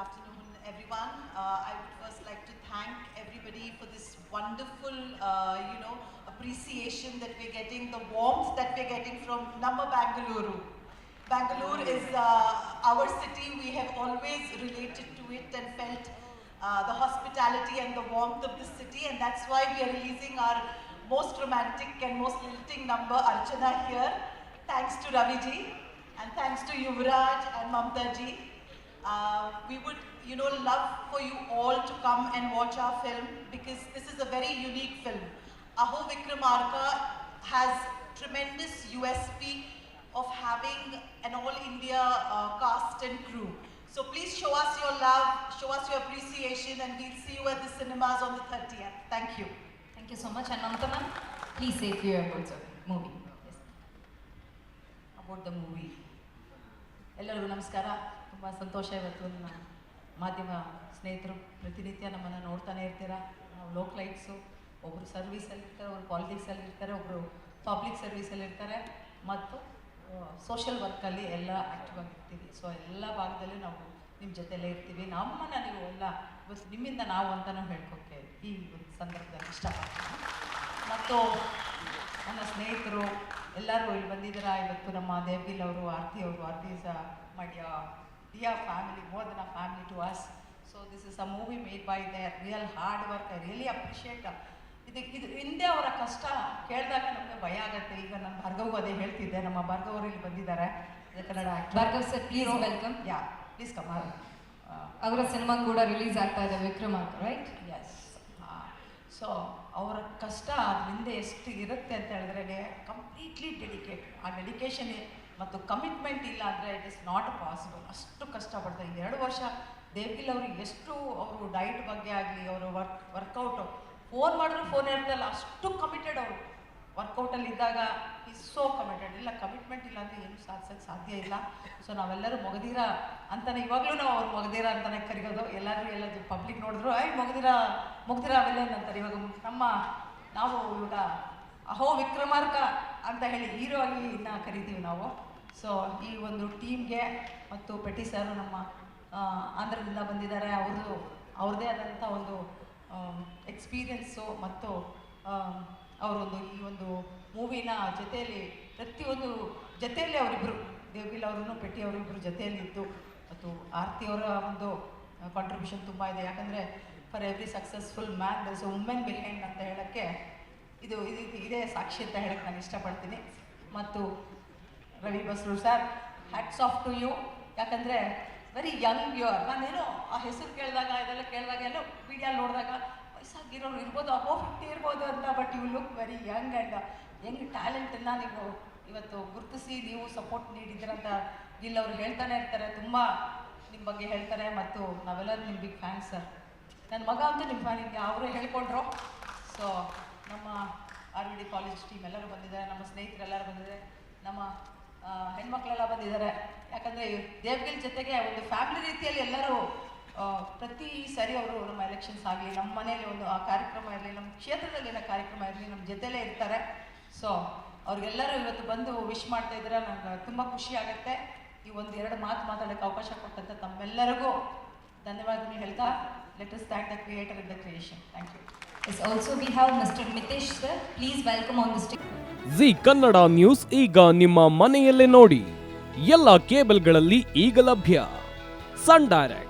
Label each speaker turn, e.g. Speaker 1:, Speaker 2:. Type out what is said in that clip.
Speaker 1: afternoon, everyone. Uh, I would first like to thank everybody for this wonderful, uh, you know, appreciation that we're getting, the warmth that we're getting from Namma Bangalore. Bangalore is uh, our city. We have always related to it and felt uh, the hospitality and the warmth of the city, and that's why we are releasing our most romantic and most lilting number, Archana, here. Thanks to Ravi ji and thanks to Yuvraj and Mamta ji. Uh, we would, you know, love for you all to come and watch our film because this is a very unique film. Aho Vikramarka has tremendous USP of having an all-India uh, cast and crew. So please show us your love, show us your appreciation, and we'll see you at the cinemas on the 30th. Thank you.
Speaker 2: Thank you so much, Anantana. Please say few words of movie. Yes.
Speaker 3: About the movie. Hello, namaskara. ತುಂಬ ಸಂತೋಷ ಇವತ್ತು ನನ್ನ ಮಾಧ್ಯಮ ಸ್ನೇಹಿತರು ಪ್ರತಿನಿತ್ಯ ನಮ್ಮನ್ನು ನೋಡ್ತಾನೆ ಇರ್ತೀರ? ನಾವು ಲೋಕ್ಲೈಟ್ಸು ಒಬ್ಬರು ಸರ್ವೀಸಲ್ಲಿ ಇರ್ತಾರೆ ಒಬ್ಬರು ಪಾಲಿಟಿಕ್ಸಲ್ಲಿ ಇರ್ತಾರೆ ಒಬ್ಬರು ಪಬ್ಲಿಕ್ ಸರ್ವೀಸಲ್ಲಿ ಇರ್ತಾರೆ. ಮತ್ತು ಸೋಷಿಯಲ್ ವರ್ಕಲ್ಲಿ ಎಲ್ಲ ಆ್ಯಕ್ಟಿವ್ ಆಗಿರ್ತೀವಿ ಸೊ ಎಲ್ಲ ಭಾಗದಲ್ಲೂ ನಾವು ನಿಮ್ಮ ಜೊತೆಲೇ ಇರ್ತೀವಿ. ನಮ್ಮನ್ನು ನೀವು ಎಲ್ಲ ನಿಮ್ಮಿಂದ ನಾವು ಅಂತಲೂ ಹೇಳ್ಕೊಕ್ಕೆ ಈ ಒಂದು ಸಂದರ್ಭದಲ್ಲಿ ಇಷ್ಟಪಡ್ತೀನಿ. ಮತ್ತು, ನನ್ನ ಸ್ನೇಹಿತರು ಎಲ್ಲರೂ ಇಲ್ಲಿ ಬಂದಿದ್ದೀರಾ? ಇವತ್ತು ನಮ್ಮ ದೇವ್ಗಿಲ್ ಅವರು, ಆರತಿ ಅವರು, ಆರ್ತಿ ಸಹ dear family, more than a family to us. So this is a movie made by their real hard work I really appreciate ಇದು ಇದು ಹಿಂದೆ ಅವರ ಕಷ್ಟ ಕೇಳಿದಾಗ ನಮಗೆ ಭಯ ಆಗುತ್ತೆ. ಈಗ ನಾನು ಭಾರ್ಗವ್ ಅದೇ ಹೇಳ್ತಿದ್ದೆ. ನಮ್ಮ ಭಾರ್ಗವ್ ಅವರು ಇಲ್ಲಿ ಬಂದಿದ್ದಾರೆ. Kannada.
Speaker 2: Bhargav sir, please welcome.
Speaker 3: Yeah please come
Speaker 2: ಅವರ ಸಿನಿಮಾ ಕೂಡ ರಿಲೀಸ್ ಆಗ್ತಾ ಇದೆ. ವಿಕ್ರಮಾರ್ಕ ರೈಟ್
Speaker 3: ಎಸ್ ಸೊ ಅವರ ಕಷ್ಟ ಅದ್ರ ಹಿಂದೆ ಎಷ್ಟು ಇರುತ್ತೆ ಅಂತ ಹೇಳಿದ್ರೆ ಕಂಪ್ಲೀಟ್ಲಿ ಡೆಡಿಕೇಟ್ ಆ ಡೆಡಿಕೇಶನ್ ಮತ್ತು ಕಮಿಟ್ಮೆಂಟ್ ಇಲ್ಲ ಅಂದರೆ ಇಟ್ ಇಸ್ ನಾಟ್ ಪಾಸಿಬಲ್ ಅಷ್ಟು ಕಷ್ಟಪಡ್ತಾರೆ ಎರಡು ವರ್ಷ ದೇವಗಿಲ್ ಅವರು ಎಷ್ಟು ಅವರು ಡಯಟ್ ಬಗ್ಗೆ ಆಗಲಿ, ಅವರು ವರ್ಕ್ ವರ್ಕೌಟು ಫೋನ್ ಮಾಡಿದ್ರು ಫೋನ್ ಇರ್ತಲ್ಲ, ಅಷ್ಟು ಕಮಿಟೆಡ್ ಅವರು. ವರ್ಕೌಟಲ್ಲಿ ಇದ್ದಾಗ ಈಸ್ ಸೋ ಕಮಿಟೆಡ್ ಇಲ್ಲ ಕಮಿಟ್ಮೆಂಟ್ ಇಲ್ಲ ಅಂದರೆ ಏನು ಸಾಧಿಸೋಕ್ಕೆ ಸಾಧ್ಯ ಇಲ್ಲ. ಸೊ ನಾವೆಲ್ಲರೂ ಮೊಗದೀರ ಅಂತಾನೆ, ಇವಾಗಲೂ ನಾವು ಅವ್ರು ಮೊಗದೀರ ಅಂತಾನೆ ಕರಿಯೋದು. ಎಲ್ಲರೂ ಎಲ್ಲ ಪಬ್ಲಿಕ್ ನೋಡಿದ್ರು, ಐ ಮೊಗದೀರ ಮೊಗದೀರ ಅವೆಲ್ಲ ಅಂತಾರೆ. ಇವಾಗ ನಮ್ಮ, ನಾವು ಇವಾಗ ಅಹೋ, ವಿಕ್ರಮಾರ್ಕ ಅಂತ ಹೇಳಿ ಹೀರೋ ಆಗಿ ಇನ್ನ ಕರಿತೀವಿ ನಾವು. ಸೊ ಈ ಒಂದು ಟೀಮ್ಗೆ ಮತ್ತು ಪೆಟ್ಟಿ ಸರ್ ನಮ್ಮ ಆಂಧ್ರದಿಂದ ಬಂದಿದ್ದಾರೆ. ಅವ್ರದ್ದು, ಅವ್ರದ್ದೇ ಆದಂಥ ಒಂದು ಎಕ್ಸ್ಪೀರಿಯನ್ಸು ಮತ್ತು ಅವರೊಂದು ಈ ಒಂದು ಮೂವಿನ ಜೊತೆಯಲ್ಲಿ ಪ್ರತಿಯೊಂದು ಜೊತೆಯಲ್ಲಿ ಅವರಿಬ್ಬರು ದೇವಿಲ್ ಅವರನ್ನು, ಪೆಟ್ಟಿ ಅವರಿಬ್ಬರು ಜೊತೆಯಲ್ಲಿ ಇತ್ತು ಮತ್ತು ಆರ್ತಿ ಅವರ ಒಂದು ಕಾಂಟ್ರಿಬ್ಯೂಷನ್ ತುಂಬ ಇದೆ. ಯಾಕಂದರೆ for every successful man there's women behind ಅಂತ ಹೇಳೋಕ್ಕೆ ಇದು ಇದು ಇದು- ಸಾಕ್ಷಿ ಅಂತ ಹೇಳಕ್ಕೆ ನಾನು ಇಷ್ಟಪಡ್ತೀನಿ. ಮತ್ತು Ravi Basrur sir hats off to you ಯಾಕಂದರೆ ವೆರಿ ಯಂಗ್ ಯು ನಾನೇನು ನಾನೇನೋ ಆ ಹೆಸರು ಕೇಳಿದಾಗ, ಇದೆಲ್ಲ ಕೇಳಿದಾಗ ಎಲ್ಲೋ ಮೀಡಿಯಲ್ಲಿ ನೋಡಿದಾಗ ವಯಸ್ಸಾಗಿರೋರು ಇರ್ಬೋದು, ಅಬೋ ಫಿಫ್ಟಿ ಇರ್ಬೋದು ಅಂತ but you look very young and young ಟ್ಯಾಲೆಂಟನ್ನು ನೀವು ಇವತ್ತು ಗುರುತಿಸಿ, ನೀವು ಸಪೋರ್ಟ್ ನೀಡಿದ್ದೀರಂತ ಇಲ್ಲಿ ಅವರು ಹೇಳ್ತಾನೆ ಇರ್ತಾರೆ. ತುಂಬ ನಿಮ್ಮ ಬಗ್ಗೆ ಹೇಳ್ತಾರೆ ಮತ್ತು ನಾವೆಲ್ಲರೂ ನಿಮ್ಮ ಬಿಗ್ ಫ್ಯಾನ್ಸ್ ಸರ್ ನನ್ನ ಮಗ ಅಂತೂ ನಿಮ್ಮ ಫ್ಯಾನ್ ನಿಮಗೆ ಅವರೇ ಹೇಳ್ಕೊಂಡ್ರು. ಸೊ ನಮ್ಮ R V D college team ಎಲ್ಲರೂ ಬಂದಿದ್ದಾರೆ, ನಮ್ಮ ಸ್ನೇಹಿತರೆಲ್ಲರೂ ಬಂದಿದ್ದಾರೆ, ನಮ್ಮ ಹೆಣ್ಮಕ್ಳೆಲ್ಲ ಬಂದಿದ್ದಾರೆ. ಯಾಕಂದರೆ ದೇವ್ಗಿಲ್ ಜೊತೆಗೆ ಒಂದು ಫ್ಯಾಮಿಲಿ ರೀತಿಯಲ್ಲಿ ಎಲ್ಲರೂ ಪ್ರತಿ ಸರಿ ಅವರು ನಮ್ಮ ಎಲೆಕ್ಷನ್ಸ್ ಆಗಲಿ ನಮ್ಮ ಮನೆಯಲ್ಲಿ ಒಂದು, ಆ ಕಾರ್ಯಕ್ರಮ ಇರಲಿ, ನಮ್ಮ ಕ್ಷೇತ್ರದಲ್ಲಿ ಏನೋ ಕಾರ್ಯಕ್ರಮ ಇರಲಿ, ನಮ್ಮ ಜೊತೆಲೇ ಇರ್ತಾರೆ. ಸೊ ಅವ್ರಿಗೆಲ್ಲರೂ ಇವತ್ತು ಬಂದು ವಿಶ್ ಮಾಡ್ತಾ ಇದ್ರೆ ನನಗೆ ತುಂಬ ಖುಷಿ ಆಗುತ್ತೆ. ಈ ಒಂದು ಎರಡು ಮಾತು ಮಾತಾಡೋಕ್ಕೆ ಅವಕಾಶ ಕೊಟ್ಟಂತ ತಮ್ಮೆಲ್ಲರಿಗೂ ಧನ್ಯವಾದಗಳು ಹೇಳ್ತಾ. Let us thank the creator and the creation thank you
Speaker 2: yes also we have mister Mitesh sir please welcome on the stage.
Speaker 4: Zee Kannada news ಈಗ ನಿಮ್ಮ ಮನೆಯಲ್ಲೇ ನೋಡಿ. ಎಲ್ಲ ಕೇಬಲ್ಗಳಲ್ಲಿ ಈಗ ಲಭ್ಯ. ಸನ್ ಡೈರೆಕ್ಟ್